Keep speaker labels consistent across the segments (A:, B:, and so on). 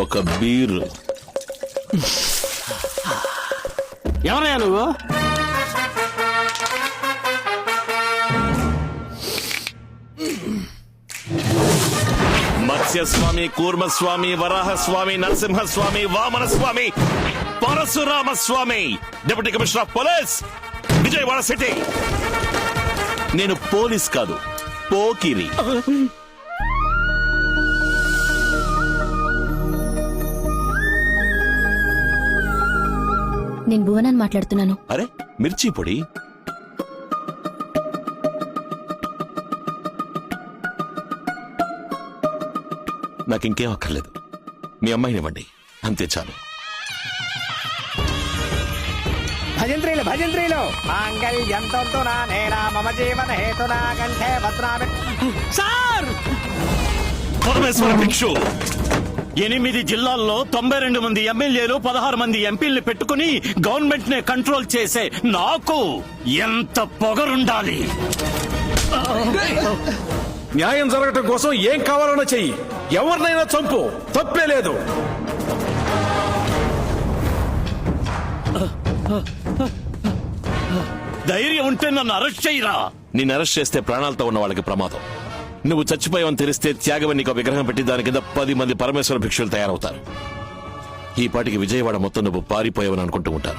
A: ఒక బీర్.
B: ఎవరయ్యా నువ్వు?
A: Matsyaswami Kurmaswami Varahaswami Narasimhaswami Vamana Swami Parashurama Swami deputy commissioner of police Vijayawada city. నేను police కాదు పోకిరి.
C: నేను భువనాన్ని మాట్లాడుతున్నాను.
A: అరే మిర్చి పొడి? నాకు ఇంకేం అక్కర్లేదు. మీ అమ్మాయినివ్వండి అంతే చాలు.
D: భజంత్రీలు భజంత్రీలు! మాంగళ్యంతో నేనా మమ జీవన హేతునా కంఠే భద్రామి
B: సార్!
A: పరమేశ్వర భిక్షు!
B: ఎనిమిది జిల్లాల్లో తొంభై రెండు మంది ఎమ్మెల్యేలు పదహారు మంది ఎంపీల్ని పెట్టుకుని గవర్నమెంట్ నే కంట్రోల్ చేసే నాకు ఎంత పొగరుండాలి?
E: న్యాయం జరగటం కోసం ఏం కావాలన్నా చెయ్యి. ఎవరినైనా చంపు. తప్పే లేదు.
B: ధైర్యం ఉంటే నన్ను అరెస్ట్ చేయరా?
A: నిన్ను అరెస్ట్ చేస్తే ప్రాణాలతో ఉన్న వాళ్ళకి ప్రమాదం. నువ్వు చచ్చిపోయావని తెలిస్తే త్యాగమని నీకు విగ్రహం పెట్టి దాని కింద పది మంది పరమేశ్వర భిక్షులు తయారవుతారు. ఈ పాటికి విజయవాడ మొత్తం నువ్వు పారిపోయావని అనుకుంటూ ఉంటారు.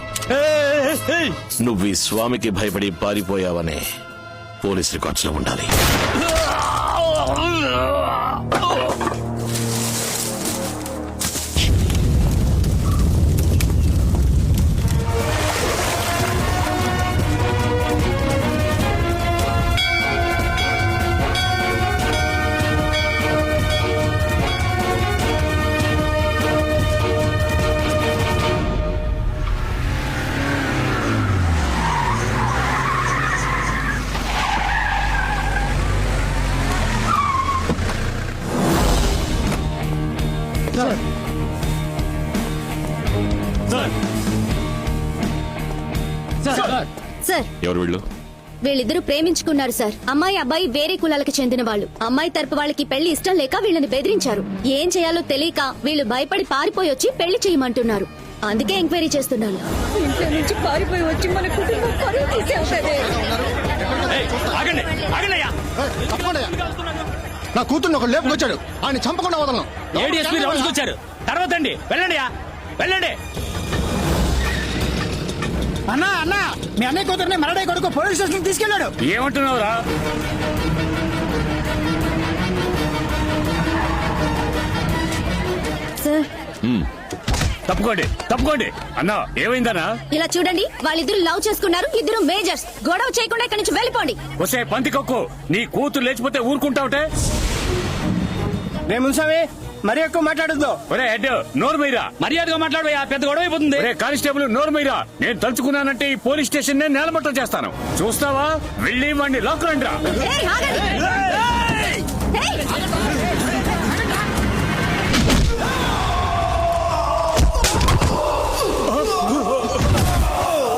A: నువ్వు ఈ స్వామికి భయపడి పారిపోయావనే పోలీస్ రికార్డ్స్లో ఉండాలి.
C: వీళ్ళిద్దరూ ప్రేమించుకున్నారు సార్. అమ్మాయి అబ్బాయి వేరే కులాలకు చెందిన వాళ్ళు అమ్మాయి తరపు వాళ్ళకి పెళ్ళి ఇష్టం లేక వీళ్ళని బెదిరించారు. ఏం చేయాలో తెలియక వీళ్ళు భయపడి పారిపోయి వచ్చి పెళ్ళి చేయమంటున్నారు. అందుకే ఎంక్వైరీ చేస్తున్నాను.
F: ఇంట్లో నుంచి పారిపోయి వచ్చి మన కుటుంబం పరువు
G: నా కూతుర్ని ఒక లేపుకొచ్చాడు. ఆయన చంపకుండా వదలను.
B: ఏడీఎస్పీ రౌండ్స్ వచ్చారు. తర్వాత అండి వెళ్ళండి వెళ్ళండి.
D: అన్నా అన్నా మీ అన్నయ్య కూతుర్ని మరడే కొడుకు పోలీస్ స్టేషన్ తీసుకెళ్ళాడు.
B: ఏమంటున్నావురా?
C: సార్.
B: తప్పుకోండి తప్పుకోండి. అన్నా ఏమైందన్నా?
C: ఇలా చూడండి వాళ్ళిద్దరు లవ్ చేసుకున్నారు ఇద్దరు మేజర్స్. గొడవ చేయకుండా ఇక్కడి నుంచి వెళ్ళిపోండి.
B: వసే పంతికొక్కు నీ కూతురు లేచిపోతే ఊరుకుంటావుటే?
D: రే మున్సామి మరి ఎక్కువ మాట్లాడద్దు.
B: ఒరే హెడ్ నోరు మీరా? మర్యాదగా మాట్లాడబోయా పెద్ద గొడవ అయిపోతుంది. ఒరే కానిస్టేబుల్ నోరు మీరా? నేను తలుచుకున్నానంటే ఈ పోలీస్ స్టేషన్ నే నేలమట్టం చేస్తాను. చూస్తావా? వెళ్ళి వాడిని లాక్ రండి రా
C: ఏయ్, ఆగండి. ఏయ్,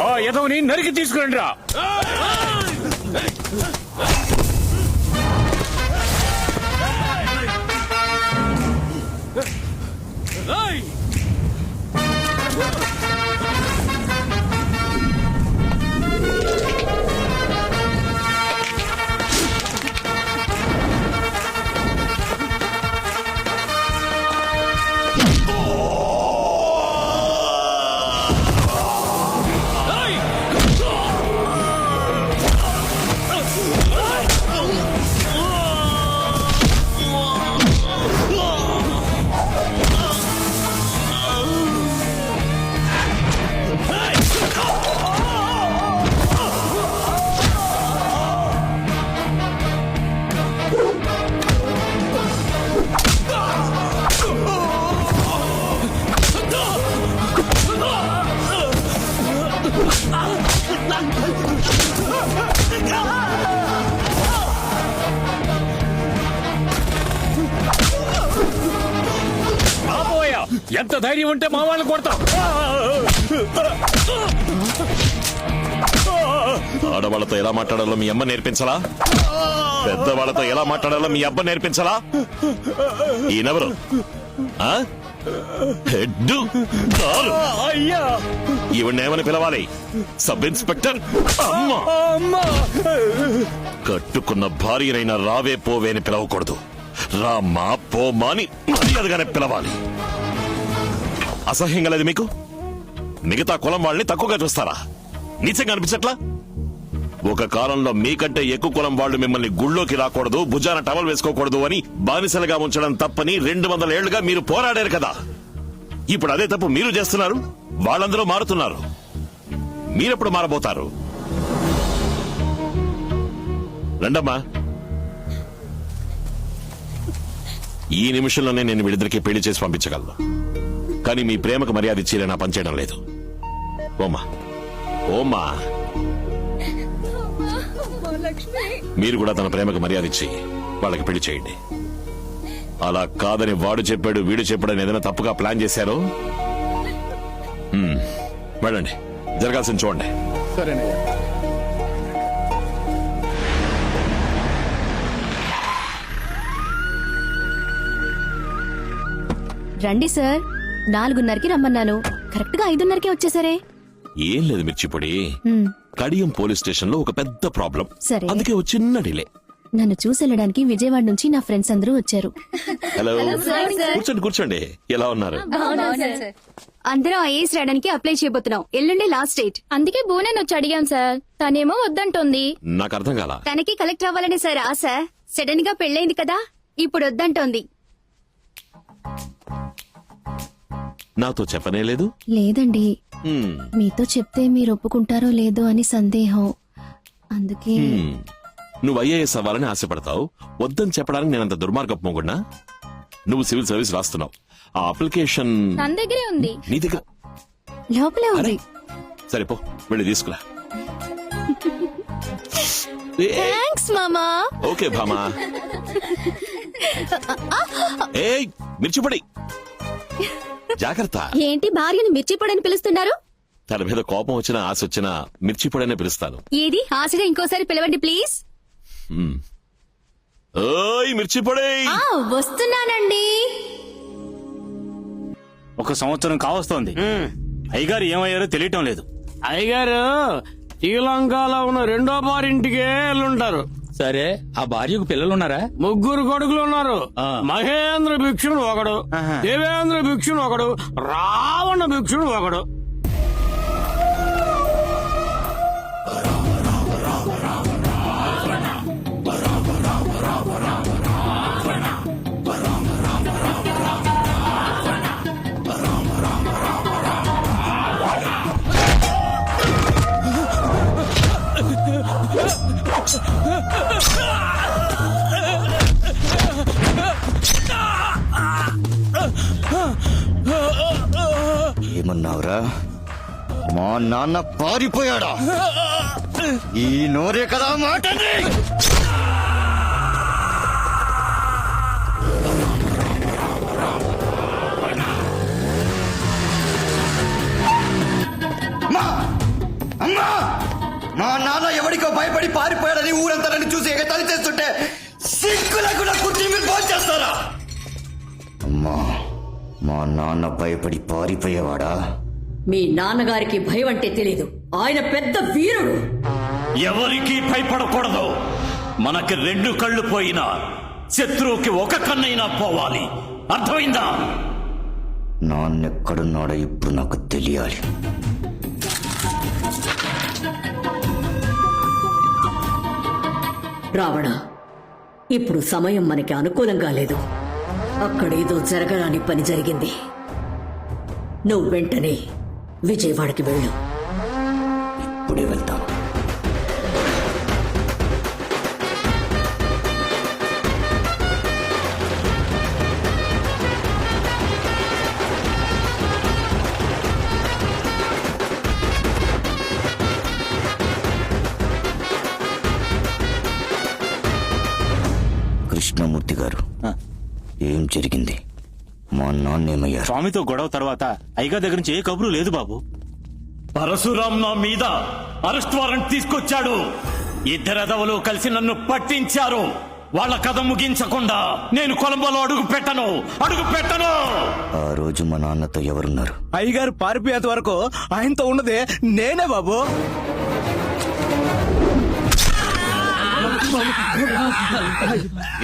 B: ఆ ఎదవని నరికి తీసుకురండి రా ధైర్యం ఉంటే మా వాళ్ళని కొడతాం.
A: ఆడవాళ్ళతో ఎలా మాట్లాడాలో మీ అమ్మ నేర్పించలా? పెద్దవాళ్ళతో ఎలా మాట్లాడాలో మీ అబ్బ నేర్పించలా? ఈయనెవరు?
H: అయ్యా!
A: ఈవిడేమని పిలవాలి? Sub inspector? అమ్మా! కట్టుకున్న భార్యనైనా రావే పోవే అని పిలవకూడదు. రామ్మా పోమా అని మర్యాదగానే పిలవాలి. అసహ్యంగా లేదు మీకు? మిగతా కులం వాళ్ళని తక్కువగా చూస్తారా? నీచంగా అనిపించట్లా? ఒక కాలంలో మీకంటే ఎక్కువ కులం వాళ్ళు మిమ్మల్ని గుళ్ళోకి రాకూడదు భుజాన టవల్ వేసుకోకూడదు అని బానిసలుగా ఉంచడం తప్పని రెండు వందల ఏళ్ళుగా మీరు పోరాడారు కదా. ఇప్పుడు అదే తప్పు మీరు చేస్తున్నారు వాళ్ళందరూ మారుతున్నారు. మీరెప్పుడు మారబోతారు? రండమ్మా. ఈ నిమిషంలోనే నేను వీళ్ళిద్దరికి పెళ్ళి చేసి పంపించగలను. కానీ మీ ప్రేమకు మర్యాద ఇచ్చేలా నా పనిచేయడం లేదు. ఓమా ఓమా మీరు కూడా తన ప్రేమకు మర్యాద ఇచ్చి వాళ్ళకి పెళ్ళి చేయండి. అలా కాదని వాడు చెప్పాడు వీడు చెప్పాడని ఏదైనా తప్పుగా ప్లాన్ చేశారో? హ్మ్, వెళ్ళండి. జరగాల్సింది చూడండి.
I: సరేనయ్యా.
J: రండి సార్. నాలుగున్నరకి రమ్మన్నాను. కరెక్ట్గా ఐదున్నరకే వచ్చేసరే.
A: ఏం లేదు మిర్చిపొడి. కడియం పోలీస్ స్టేషన్లో ఒక పెద్ద ప్రాబ్లం.
J: సరే.
A: అందుకే ఒక చిన్న డిలే.
J: నన్ను చూసెళ్ళడానికి విజయవాడ నుంచి నా ఫ్రెండ్స్ అందరూ వచ్చారు.
A: హలో. కూర్చోండి కూర్చోండి. ఎలా ఉన్నారు?
J: అందరం ఐఏఎస్ రాయడానికి అప్లై చేయబోతున్నాం. ఎల్లుండి లాస్ట్ డేట్. అందుకే బోనన్ వచ్చి అడిగాం సార్. తనేమో వద్దంటోంది.
A: నాకు అర్థం కాల.
J: తనకి కలెక్టర్ అవ్వాలని సార్ ఆశ. సడన్గా పెళ్ళైంది కదా ఇప్పుడు వద్దంటోంది.
A: నాతో చెప్పనే లేదు?
J: లేదండి.
A: హ్మ్,
J: మీతో చెప్తే మీరు ఒప్పుకుంటారో లేదో అని సందేహం. అందుకే
A: హ్మ్. నువ్వు ఐఏఎస్ అవ్వాలని ఆశపడతావు. వద్దని చెప్పడానికి నేనంత దుర్మార్గపు మొగుడ్నా? నువ్వు సివిల్ సర్వీస్ రాస్తున్నావు. ఆ అప్లికేషన్
J: తన దగ్గరే ఉంది.
A: నీ దగ్గర
J: లోపలే ఉంది.
A: సరే పో. వెళ్ళి తీసుకురా. ఏ,
J: థ్యాంక్స్ మామా.
A: ఓకే భామా. ఏయ్ మిర్చిపొడి. జాగ్రత్త.
J: ఏంటి భార్యను మిర్చిపొడని పిలుస్తున్నారు?
A: తన మీద కోపం వచ్చినా ఆశ వచ్చినా మిర్చిపొడనే పిలుస్తాను.
J: ఏది? ఆశగా ఇంకోసారి పిలవండి ప్లీజ్.
A: ఓయ్ మిర్చిపొడి
J: ఆ వస్తున్నానండి.
H: ఒక సంవత్సరం కావస్తోంది. అయ్యగారు ఏమయ్యారో తెలియటం లేదు.
K: అయ్యగారు శ్రీలంకలో ఉన్న రెండో బారింటికే వెళ్ళుంటారు
L: సరే ఆ భార్యకు పిల్లలున్నారా
K: ముగ్గురు కొడుకులు ఉన్నారు. మహేంద్ర భిక్షుడు ఒకడు. దేవేంద్ర భిక్షుడు ఒకడు రావణ భిక్షుడు ఒకడు
M: నాన్న పారిపోయాడా? ఈ నోరే కదా మాట అమ్మా! మా నాన్న ఎవరికో భయపడి పారిపోయాడని ఊరంతా నన్ను చూసి ఎగతాళి చేస్తుంటే సిక్కులకు కూడా కుర్చీ మీద ఫోన్ చేస్తారా? అమ్మా మా నాన్న భయపడి పారిపోయేవాడా?
F: మీ నాన్నగారికి భయం అంటే తెలీదు. ఆయన పెద్ద వీరుడు.
H: ఎవరికి భయపడకూడదు. మనకి రెండు కళ్ళు పోయినా శత్రువుకి ఒక కన్నైనా పోవాలి. అర్థమైందా?
M: నాన్నెక్కడున్నాడో ఇప్పుడు నాకు తెలియాలి.
F: రావణ ఇప్పుడు సమయం మనకి అనుకూలంగా లేదు. అక్కడేదో జరగరాని పని జరిగింది. నువ్వు వెంటనే విజయవాడకి వెళ్ళు.
M: ఇప్పుడే వెళ్తాను. కృష్ణమూర్తి గారు ఏం జరిగింది?
H: స్వామితో గొడవ తర్వాత అయ్యగారి దగ్గర నుంచి ఏ కబురు లేదు బాబు. పరశురాం నా మీద అరెస్ట్ వారెంట్ తీసుకొచ్చాడు. ఇద్దరెదవలు కలిసి నన్ను పట్టించారు.
N: వాళ్ళ కథ ముగించకుండా నేను కొలంబోలో అడుగు పెట్టను. అడుగు పెట్టను!
M: ఆ రోజు మా నాన్నతో ఎవరున్నారు?
K: అయ్యగారు పారిపోయేంత వరకు ఆయనతో ఉన్నదే నేనే బాబు.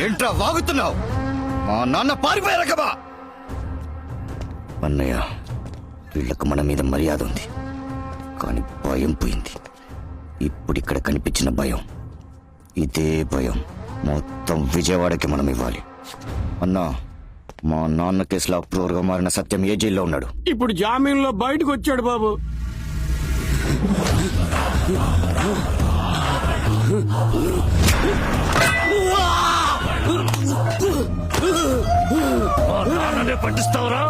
M: ఏంట్రా వాగుతున్నావు? మా నాన్న పారిపోయారు కబా అన్నయ్య వీళ్ళకు మన మీద మర్యాద ఉంది. కానీ భయం పోయింది. ఇప్పుడు ఇక్కడ కనిపించిన భయం. ఇదే భయం. మొత్తం విజయవాడకి మనం ఇవ్వాలి. అన్నా మా నాన్న కేసులో అప్రూవర్గా మారిన సత్యం ఏ జైల్లో ఉన్నాడు?
K: ఇప్పుడు జామీన్లో బయటకు వచ్చాడు బాబు.
N: పట్టిస్తావురా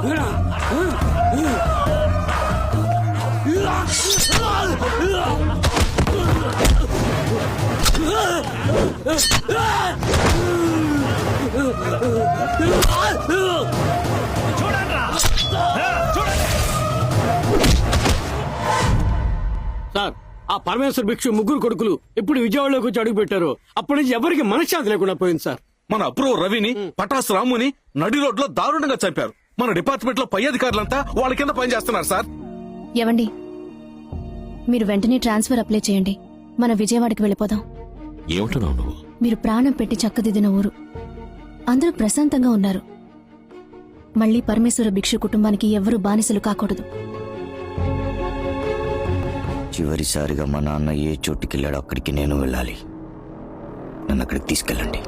K: సార్ ఆ పరమేశ్వర భిక్షు ముగ్గురు కొడుకులు ఇప్పుడు విజయవాడలోకి వచ్చి అడుగు పెట్టారు అప్పటి నుంచి ఎవరికి మనశ్శాంతి లేకుండా పోయింది సార్.
E: మన అప్రూవ్ రవిని పటాస్ రాముని నడి రోడ్లో దారుణంగా చంపారు. మన డిపార్ట్మెంట్లో పై అధికారులంతా వాళ్ళ కింద పనిచేస్తున్నారు సార్.
J: ఏవండి? మీరు వెంటనే ట్రాన్స్ఫర్ అప్లై చేయండి. మన విజయవాడకి వెళ్ళిపోదాం.
A: ఏమంటున్నావు నువ్వు?
J: మీరు ప్రాణం పెట్టి చక్కదిద్దిన ఊరు. అందరూ ప్రశాంతంగా ఉన్నారు. మళ్ళీ పరమేశ్వర భిక్షు కుటుంబానికి ఎవ్వరూ బానిసలు కాకూడదు.
M: చివరిసారిగా మా నాన్న ఏ చోటుకి వెళ్ళాడో అక్కడికి నేను వెళ్ళాలి. నన్ను అక్కడికి తీసుకెళ్ళండి.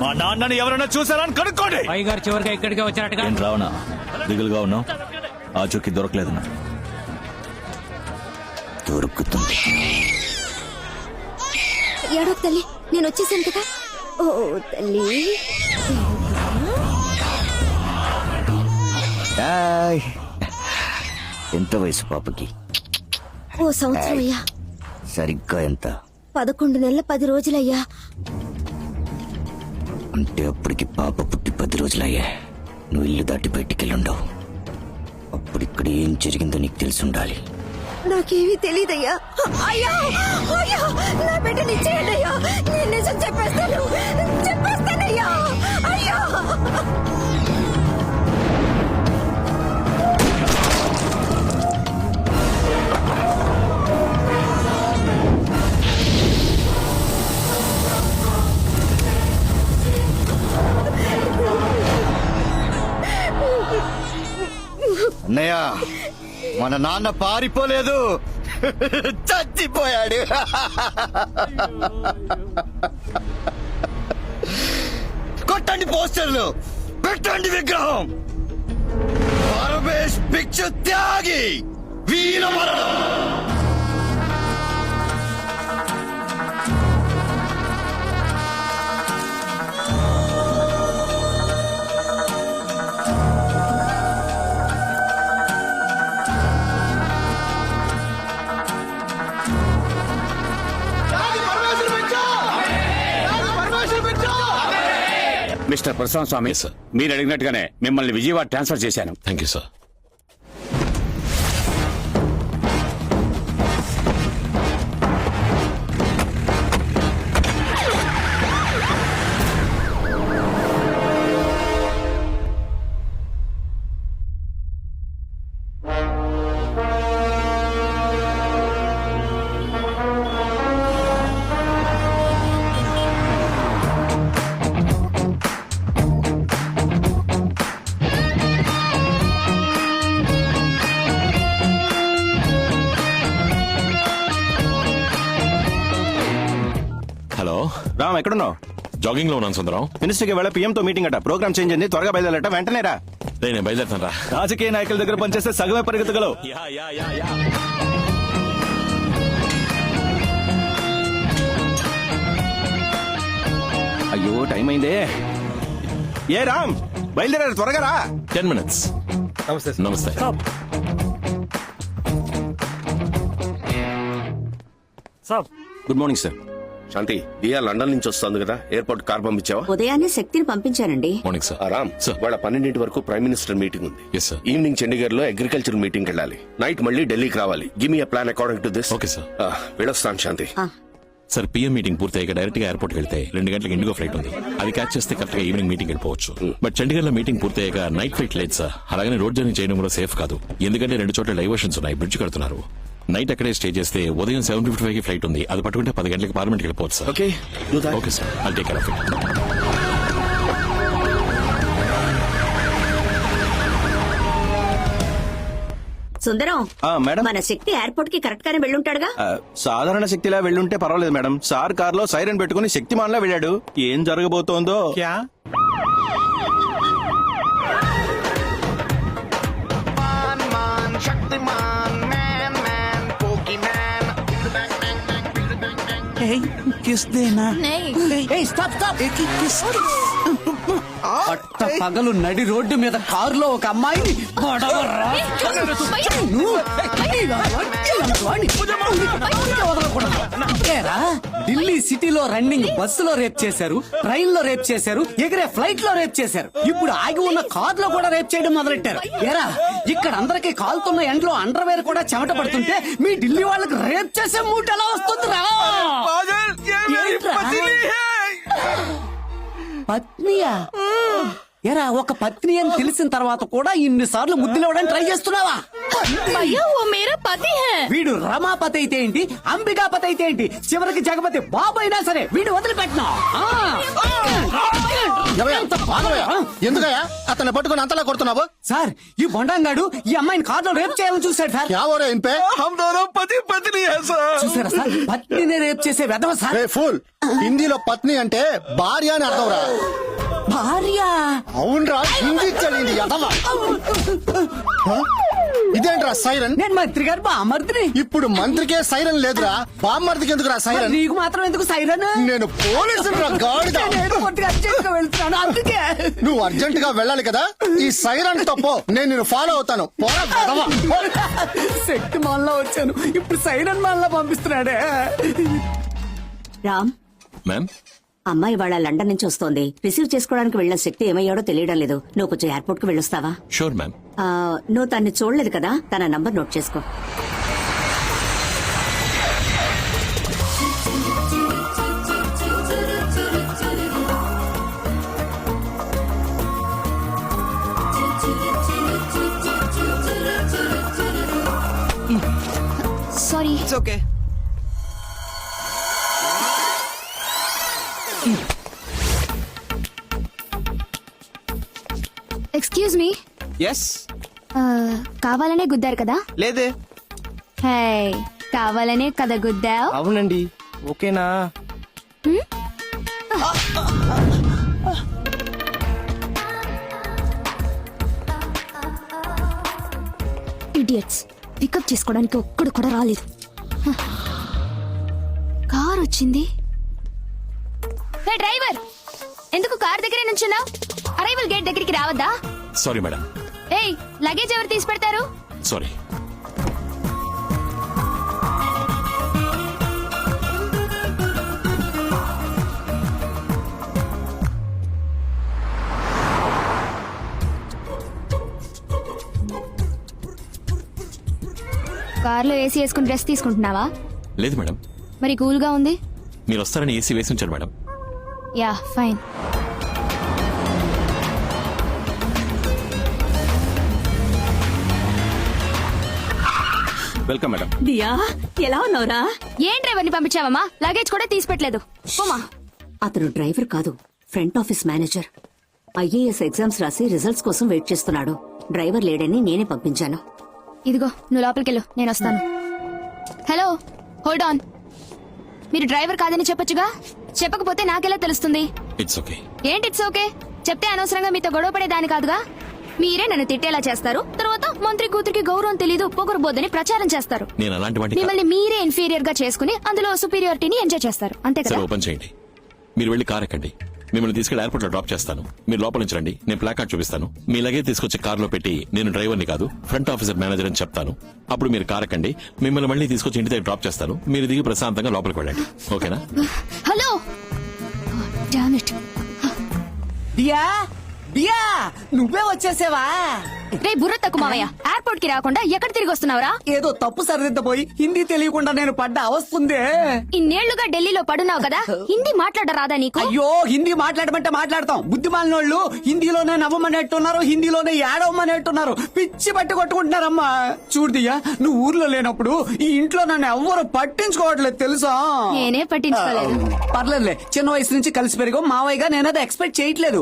N: మా నాన్నని ఎవరైనా చూసారా? అని కనుక్కోండి.
H: అయ్యగారు చివరిగా ఇక్కడికే వచ్చారటగా
N: రావణా? దిగులుగా ఉన్నావు? ఆ చుక్కి దొరకలేదు నాకు
M: దొరుకుతుంది.
J: ఏడో తల్లి నేను వచ్చేసాను కదా. ఓ తల్లి.
M: హాయ్. ఎంత వయసు పాపకి?
J: ఓ సంవత్సరం అయ్యా.
M: సరిగ్గా ఎంత?
J: పదకొండు నెలల పది రోజులయ్యా.
M: అంటే అప్పటికి పాప పుట్టి పది రోజులయ్యా. నువ్వు ఇల్లు దాటి అప్పుడు ఇక్కడ ఏం జరిగిందో నీకు తెలిసి ఉండాలి.
J: నాకేమీ తెలియదయ్యా అయ్యా అయ్యా నా బిడ్డని ఇచ్చేయండి నేను నిజం చెప్పేస్తాను. చెప్పేస్తానయ్యా. అయ్యా.
M: అన్నయ్య మన నాన్న పారిపోలేదు. చచ్చిపోయాడు. కొట్టండి పోస్టర్లు. పెట్టండి విగ్రహం. పరమేష్ భిక్షు త్యాగి. వీర
K: మిస్టర్ ప్రశాంత్ స్వామి. మీరు అడిగినట్టుగానే మిమ్మల్ని విజయవాడ ట్రాన్స్ఫర్ చేశాను
A: థ్యాంక్ యూ సార్
O: రామ్ ఎక్కడున్నావు?
A: జాగింగ్లో ఉన్నాను సుందరం.
O: మినిస్టర్కి వెళ్ళ పిఎంతో మీటింగ్ అట. ప్రోగ్రామ్ చేంజ్ అయింది. త్వరగా బయలుదేరట. వెంటనే రా.
A: నేను బయలుదేరుతాను రా
O: రాజకీయ నాయకుల దగ్గర పనిచేస్తే సగమే పరిగెత్తగలవు. అయ్యో టైం అయిందే. ఏ రామ్ బయలుదేరారు? త్వరగా రా.
A: టెన్ మినిట్స్
O: నమస్తే
A: నమస్తే.
O: Good morning sir
E: Shanti Diya London నుంచి వస్తుంది కదా. ఎయిర్పోర్ట్ కార్ పంపించావా?
F: ఉదయాన్నే శక్తిని పంపించానండి.
A: Morning sir.
E: రామ్
A: సార్.
E: వాళ్ళ పన్నెండింటి వరకు ప్రైమ్ మినిస్టర్ మీటింగ్ ఉంది.
A: Yes, sir.
E: ఈవినింగ్ చండీగఢ్లో అగ్రికల్చర్ మీటింగ్ వెళ్ళాలి. నైట్ మళ్ళీ ఢిల్లీకి రావాలి. Give me plan according to this
A: Okay, sir.
E: వెళ్ళొస్తాను శాంతి.
A: సార్ పిఎం మీటింగ్ పూర్తయ్యాక డైరెక్ట్గా ఎయిర్పోర్ట్ వెళ్తే రెండు గంటలకు ఇండిగో ఫ్లైట్ ఉంది. అది క్యాచ్ చేస్తే కరెక్ట్గా ఈవినింగ్ మీటింగ్ వెళ్ళిపోవచ్చు. బట్ చండీగఢ్లో మీటింగ్ పూర్తయ్యాక నైట్ ఫ్లైట్ లేదు సార్ అలాగనే రోడ్ జర్నీ చేయడం కూడా సేఫ్ కాదు. ఎందుకంటే రెండు చోట్ల డైవర్షన్స్ ఉన్నాయి. బ్రిడ్జ్ కడుతున్నారు. నైట్ అక్కడే స్టే చేస్తే ఉదయం సెవెన్ ఫిఫ్టీ ఫైవ్కి ఫ్లైట్ ఉంది. అది పట్టుకుంటే పది గంటలకు పార్లమెంట్ వెళ్ళిపోవచ్చు sir
E: okay do that
A: okay sir I'll take care of it
F: Sundaram
O: madam.
F: మన శక్తి ఎయిర్పోర్ట్కి కరెక్ట్ గానే వెళ్ళుంటాడుగా?
O: సాధారణ శక్తిలా వెళ్ళుంటే పర్వాలేదు మేడం. సార్ కార్లో సైరన్ పెట్టుకుని శక్తిమాన్ లా వెళ్ళాడు. ఏం జరగబోతోందో? Hey, kiss de na. Nee. Hey, stop, stop. Ik kiss.
P: పట్ట పగలు నడి రోడ్డు మీద కారులో ఒక అమ్మాయిని గొడవ రా- నువ్వు- ఇలాంటి వాడిని ఊరికే వదలకూడదు. ఏరా, ఢిల్లీ సిటీలో రన్నింగ్ బస్సులో రేప్ చేశారు ట్రైన్లో రేప్ చేశారు ఎగిరే ఫ్లైట్లో రేప్ చేశారు. ఇప్పుడు ఆగి ఉన్న కార్లో కూడా రేప్ చేయడం మొదలెట్టారు. ఏరా ఇక్కడ అందరికి కాలుతున్న ఎండ్లో అండర్వేర్ కూడా చెమట పడుతుంటే మీ ఢిల్లీ వాళ్ళకి రేప్ చేసే మూట ఎలా వస్తుందిరా? ఏంట్రా? పత్నియా? ఎరా ఒక పత్ని అని తెలిసిన తర్వాత కూడా ఇన్నిసార్లు ముద్దులేవడానికి ట్రై చేస్తున్నావా? వీడు రమాపతి అయితే ఏంటి? అంబికాపతి అయితే ఏంటి? చివరికి జగపతి బాబు అయినా సరే వీడు వదిలిపెట్టినా?
G: ఎందుకయ్యా? అతన్ని పట్టుకుని అంతలా కొడుతున్నావు?
P: సార్ ఈ బొండంగాడు ఈ అమ్మాయిని కార్లో రేప్ చేయాలని చూశాడు సార్.
G: యావోరే ఇంపే?
E: పతి పత్ని సార్.
P: చూసారా సార్? పత్నినే రేప్ చేసే వెధవ సార్.
G: ఫూల్. హిందీలో పత్ని అంటే భార్య అని అర్థం రా.
P: భార్య?
G: అవునరా హిందీ చదివింది ఎదవ? ఇదేంట్రా సైరన్?
P: నేను మంత్రి గారు బామర్దిని.
G: ఇప్పుడు మంత్రికే సైరన్ లేదురా. బామ్మర్దికి ఎందుకురా సైరన్?
P: నీకు మాత్రం ఎందుకు సైరన్?
G: నేను పోలీసు గాడిద.
P: నేను కొద్దిగా అర్జెంట్గా వెళ్తున్నాను అందుకే.
G: నువ్వు అర్జెంట్గా వెళ్ళాలి కదా? ఈ సైరన్ తప్పు నేను నిన్ను ఫాలో అవుతాను.
P: శక్తి మాల్లో వచ్చాను. ఇప్పుడు సైరన్ మాల్లో పంపిస్తున్నాడే.
F: రామ్
A: మ్యామ్
F: అమ్మాయి వాళ్ళ లండన్ నుంచి వస్తోంది. రిసీవ్ చేసుకోవడానికి వెళ్ళిన శక్తి ఏమయ్యాడో తెలియడం లేదు. నువ్వు కొంచెం ఎయిర్పోర్ట్కి వెళ్ళొస్తావా?
A: Sure ma'am.
F: ఆ, నువ్వు తన్ని చూడలేదు కదా? తన నంబర్ నోట్ చేసుకో.
C: సారీ
O: ఓకే ఎస్
C: కావాలనే గుద్దారు కదా?
O: లేదే.
C: హే కావాలనే కదా గుద్దావు?
O: అవునండి. ఓకేనా?
C: ఇడియట్స్ పికప్ చేసుకోవడానికి ఒక్కడు కూడా రాలేదు. కార్ వచ్చింది. హే డ్రైవర్! ఎందుకు కార్ దగ్గరే నుంచున్నావు? అరైవల్ గేట్ దగ్గరికి రావద్దా?
A: సారీ మేడం
C: ఏయ్ లగేజ్ ఎవరు తీసి పెడతారు?
A: సారీ
C: కార్లో ఏసీ వేసుకుని డ్రెస్ తీసుకుంటున్నావా?
A: లేదు మేడం.
C: మరి కూల్గా ఉంది?
A: మీరు వస్తారని ఏసీ వేసి ఉంచారు madam.
C: Yeah fine.
O: Welcome madam.
F: Diya ఎలా ఉన్నావురా?
C: ఏం డ్రైవర్ని పంపించావమ్మా? లగేజ్ కూడా తీసి పెట్టలేదు పోమా.
F: అతను డ్రైవర్ కాదు front office manager. IAS exams రాసి రిజల్ట్స్ కోసం వెయిట్ చేస్తున్నాడు. డ్రైవర్ లేడని నేనే పంపించాను.
C: ఇదిగో నువ్వు లోపలికెళ్ళు నేను వస్తాను. హలో హోల్డ్ ఆన్ మీరు డ్రైవర్ కాదని చెప్పొచ్చుగా? చెప్పకపోతే నాకెలా తెలుస్తుంది?
A: ఇట్స్ ఓకే
C: ఏంటి ఇట్స్ ఓకే చెప్తే అనవసరంగా మీతో గొడవ పడేదాని కాదుగా? మీరే నన్ను తిట్టేలా చేస్తారు? మంత్రి కూతురికి గౌరవం తెలీదు పొగరబోద్దని ప్రచారం చేస్తారు.
A: నేను అలాంటి వాటిని
C: మిమ్మల్ని మీరే ఇన్ఫీరియర్గా చేసుకుని అందులో సుపీరియారిటీని ఎంజాయ్ చేస్తారు. అంతే
A: సరే
C: కదా
A: ఓపెన్ చేయండి. మీరు వెళ్ళి కార్ ఎక్కండి. మిమ్మల్ని తీసుకెళ్ళి ఎయిర్పోర్ట్లో డ్రాప్ చేస్తాను. మీరు లోపల నుంచి రండి. నేను ప్లాక్ కార్డ్ చూపిస్తాను. మీ లగేజ్ తీసుకొచ్చి కారులో పెట్టి నేను డ్రైవర్ని కాదు ఫ్రంట్ ఆఫీసర్ మేనేజర్ అని చెప్తాను. అప్పుడు మీరు కార్ ఎక్కండి. మిమ్మల్ని మళ్ళీ తీసుకొచ్చి ఇంటి దగ్గర డ్రాప్ చేస్తాను. మీరు దిగి ప్రశాంతంగా లోపలికి వెళ్ళండి. ఓకేనా?
C: హలో.
P: దియా దియా నువ్వే వచ్చేసావా?
C: రే బుర్ర తక్కువ మావయ్య. ఎయిర్పోర్ట్కి రాకుండా ఎక్కడ తిరిగి వస్తున్నావురా?
P: ఏదో తప్పు సరిదిద్దపోయి హిందీ తెలియకుండా నేను పడ్డ అవస్తుందే.
C: ఇన్నేళ్ళుగా ఢిల్లీలో పడున్నావు కదా హిందీ మాట్లాడ రాదా నీకు?
P: అయ్యో హిందీ మాట్లాడమంటే మాట్లాడతాం. బుద్ధిమాలినోళ్ళు హిందీలోనే నవ్వమనేట్టున్నారు హిందీలోనే ఏడవమనేట్టున్నారు పిచ్చి పట్టి కొట్టుకుంటున్నారమ్మా. చూడుదియ్యా నువ్వు ఊర్లో లేనప్పుడు ఈ ఇంట్లో నన్ను ఎవ్వరు పట్టించుకోవట్లేదు తెలుసా?
C: నేనే పట్టించుకోలేదు.
P: పర్లేదులే చిన్న వయసు నుంచి కలిసి పెరిగో మావయ్యగా నేను అది ఎక్స్పెక్ట్ చేయట్లేదు.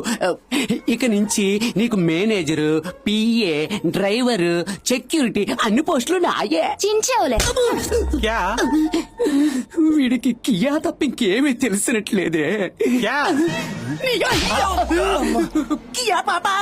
P: ఇక నుంచి నీకు మేనేజర్ పిఏ డ్రైవర్ సెక్యూరిటీ అన్ని పోస్టులు నాయే.
C: చించావులే.
P: వీడికి కియా తప్ప ఇంకేమీ తెలిసినట్లేదే. కియా? పాపా?